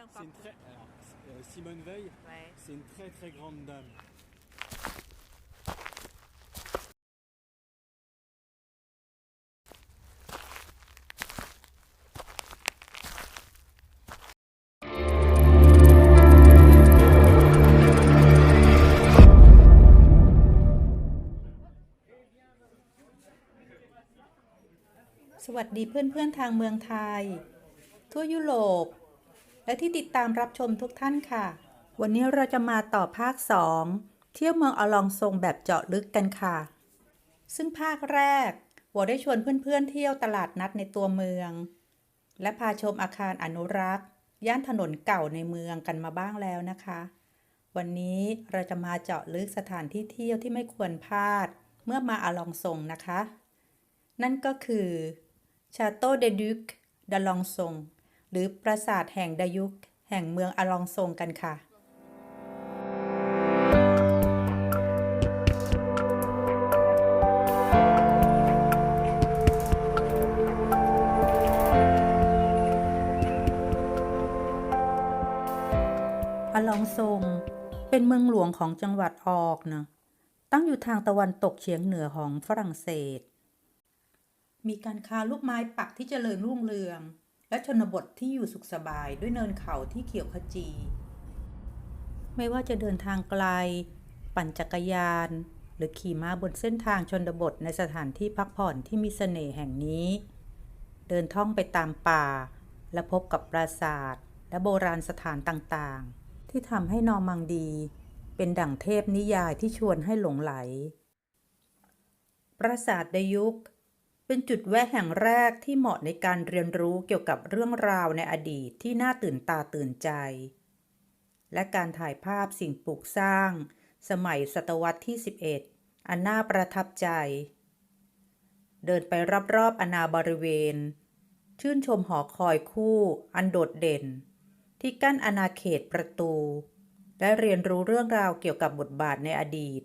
bien C'est par une très. alors, euh, Simone Veil, Ouais. c'est une très très grande dame. สวัสดีเพื่อนๆทางเมืองไทย ทั่วยุโรป และที่ติดตามรับชมทุกท่านค่ะ วันนี้เราจะมาต่อภาค 2 เที่ยวเมืองอลองซงแบบเจาะลึกกันค่ะ ซึ่งภาคแรกวอได้ชวนเพื่อนๆเที่ยวตลาดนัดในตัวเมือง และพาชมอาคารอนุรักษ์ ย่านถนนเก่าในเมืองกันมาบ้างแล้วนะคะ วันนี้เราจะมาเจาะลึกสถานที่เที่ยวที่ไม่ควรพลาด เมื่อมาอลองซงนะคะ นั่นก็คือชาโตเดดุกดลองซง หรือปราสาทแห่งดายุกแห่งเมืองอลองซงกันค่ะอลองซงเป็นเมืองหลวงของจังหวัดออกนะตั้งอยู่ทางตะวันตกเฉียงเหนือของฝรั่งเศส มีการค้าลูกไม้ปักที่เจริญรุ่งเรือง และชนบทที่อยู่สุขสบายด้วยเนินเขาที่เขียวขจี ไม่ว่าจะเดินทางไกล ปั่นจักรยาน หรือขี่ม้าบนเส้นทางชนบทในสถานที่พักผ่อนที่มีเสน่ห์แห่งนี้ เดินท่องไปตามป่า และพบกับปราสาท และโบราณสถานต่างๆ ที่ทำให้นอมังดี เป็นดั่งเทพนิยายที่ชวนให้หลงไหล ปราสาทดยุก เป็นจุดแวะแห่งแรกที่เหมาะในการเรียนรู้เกี่ยวกับเรื่องราวในอดีตที่น่าตื่นตาตื่นใจ และการถ่ายภาพสิ่งปลูกสร้าง สมัยศตวรรษที่ 11 อันน่าประทับใจ เดินไปรอบๆอนาบริเวณ ชื่นชมหอคอยคู่ อันโดดเด่น ที่กั้นอาณาเขตประตู และเรียนรู้เรื่องราวเกี่ยวกับบทบาทในอดีต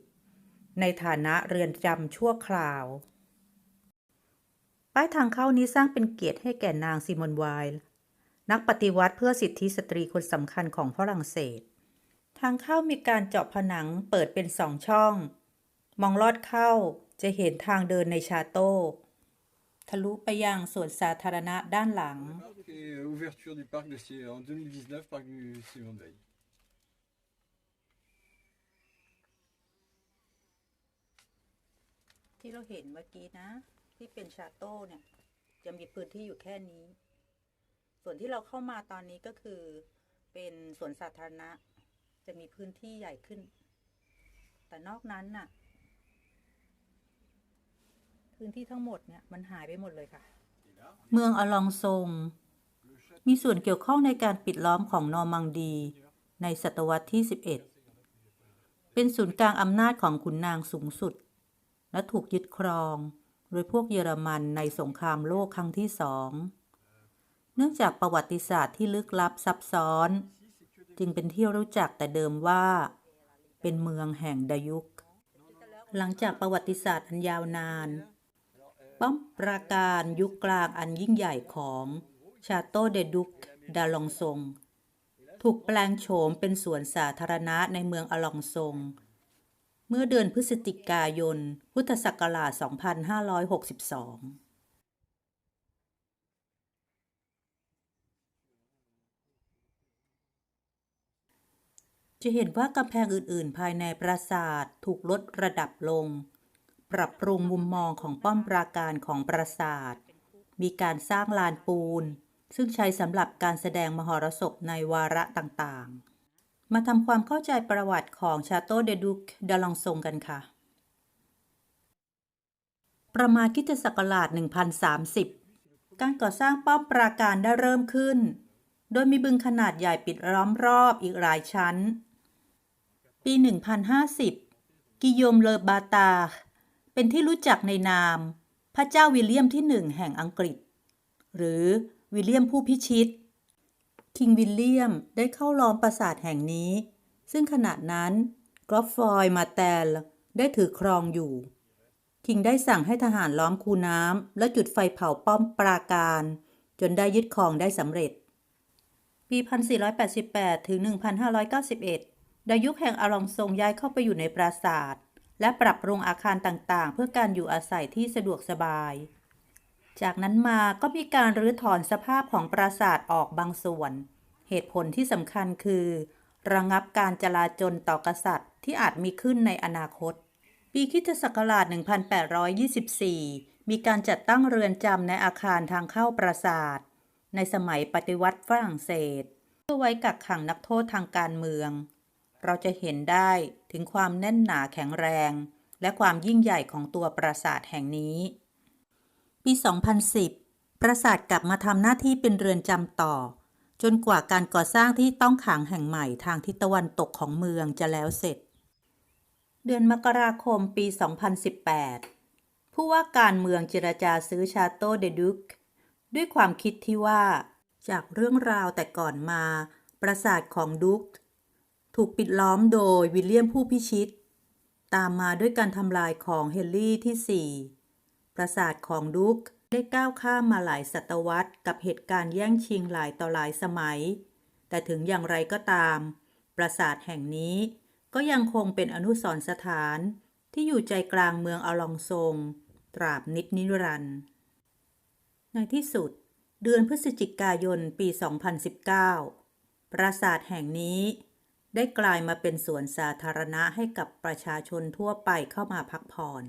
ในฐานะเรือนจำชั่วคราว ป้ายทางเข้านี้สร้างเป็นเกียรติให้แก่นางซิมอนไวล์นักปฏิวัติเพื่อสิทธิสตรีคนสำคัญของฝรั่งเศส ทางเข้ามีการเจาะผนังเปิดเป็นสองช่อง มองลอดเข้าจะเห็นทางเดินในชาโต้ทะลุไปยังสวนสาธารณะด้านหลัง Et euh, ouverture du parc de Si- en 2019, parc du Simone Veil. ที่เราเห็นเมื่อกี้นะ ที่เป็นชาโต้เนี่ย จะมีพื้นที่อยู่แค่นี้ ส่วนที่เราเข้ามาตอนนี้ก็คือเป็นสวนสาธารณะ จะมีพื้นที่ใหญ่ขึ้น แต่นอกนั้นน่ะ พื้นที่ทั้งหมดเนี่ยมันหายไปหมดเลยค่ะ เมืองอลองซงมีส่วนเกี่ยวข้องในการปิดล้อมของนอร์มังดี ในศตวรรษที่ 11 เป็นศูนย์กลางอำนาจของขุนนางสูงสุด และถูกยึดครอง โดยพวกเยอรมันในสงครามโลกครั้งที่สองเนื่องจากประวัติศาสตร์ที่ลึกลับซับซ้อน จึงเป็นที่รู้จักแต่เดิมว่า เป็นเมืองแห่งดายุก หลังจากประวัติศาสตร์อันยาวนาน ป้อมปราการยุคกลางอันยิ่งใหญ่ของชาโตเดดุกดาลองซงถูกแปลงโฉมเป็นสวนสาธารณะในเมืองอลองซง เมื่อเดือนพฤศจิกายน พุทธศักราช 2562จะเห็นว่ากำแพงอื่น ๆ ภายในปราสาทถูกลดระดับลง ปรับปรุงมุมมองของป้อมปราการของปราสาท มีการสร้างลานปูน ซึ่งใช้สำหรับการแสดงมหรสพในวาระต่าง ๆ มาทำความเข้าใจประวัติของชาโตเดดุกดลองซงกันค่ะ ประมาณคิตศักราช 1030 การก่อสร้างป้อมปราการได้เริ่มขึ้น โดยมีบึงขนาดใหญ่ปิดล้อมรอบอีกหลายชั้น ปี 1050 กิโยมเลอบาตา เป็นที่รู้จักในนาม พระเจ้าวิลเลียมที่หนึ่งแห่งอังกฤษ หรือวิลเลียมผู้พิชิต คิงวิลเลียมได้เข้าล้อมปราสาทแห่งนี้ ซึ่งขณะนั้นกรอฟฟอยมาแตลได้ถือครองอยู่ คิงได้สั่งให้ทหารล้อมคูน้ำและจุดไฟเผาป้อมปราการ จนได้ยึดครองได้สำเร็จ ปี 1488 ถึง 1591 ดายุคแห่งอลองซงย้ายเข้าไปอยู่ในปราสาท และปรับปรุงอาคารต่างๆ เพื่อการอยู่อาศัยที่สะดวกสบาย จากนั้นมาก็มีการรื้อถอนสภาพของปราสาทออกบางส่วน เหตุผลที่สำคัญคือ ระงับการจลาจลต่อกษัตริย์ที่อาจมีขึ้นในอนาคต ปีคริสตศักราช 1824 มีการจัดตั้งเรือนจำในอาคารทางเข้าปราสาท ในสมัยปฏิวัติฝรั่งเศส เพื่อไว้กักขังนักโทษทางการเมือง เราจะเห็นได้ถึงความแน่นหนาแข็งแรง และความยิ่งใหญ่ของตัวปราสาทแห่งนี้ ปี 2010 ปราสาทกลับมาทำหน้าที่เป็นเรือนจำต่อ จนกว่าการก่อสร้างที่ต้องขังแห่งใหม่ทางทิศตะวันตกของเมืองจะแล้วเสร็จ เดือนมกราคมปี 2018 ผู้ว่าการเมืองเจรจาซื้อชาโตเดดุกด้วยความคิดที่ว่า จากเรื่องราวแต่ก่อนมา ปราสาทของดุกถูกปิดล้อมโดยวิลเลียมผู้พิชิต ตามมาด้วยการทำลายของเฮนรี่ที่4 ปราสาทของดุกได้ก้าวข้ามมาหลายศตวรรษ กับเหตุการณ์แย่งชิงหลายต่อหลายสมัย แต่ถึงอย่างไรก็ตาม ปราสาทแห่งนี้ก็ยังคงเป็นอนุสรณ์สถานที่อยู่ใจกลางเมืองอลองซง ตราบนิดนิรันดร์ในที่สุด เดือนพฤศจิกายนปี 2019 ปราสาทแห่งนี้ ได้กลายมาเป็นสวนสาธารณะให้กับประชาชนทั่วไปเข้ามาพักผ่อน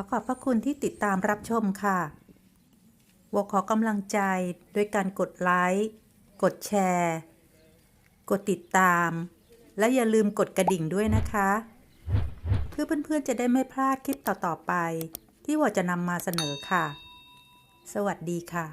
อขอบพระคุณที่ติดตามรับชมค่ะวอขอกำลังใจด้วยการกดไลค์กดแชร์ กดติดตาม และอย่าลืมกดกระดิ่งด้วยนะคะ เพื่อเพื่อนๆจะได้ไม่พลาดคลิปต่อๆไป ที่วอจะนำมาเสนอค่ะ สวัสดีค่ะ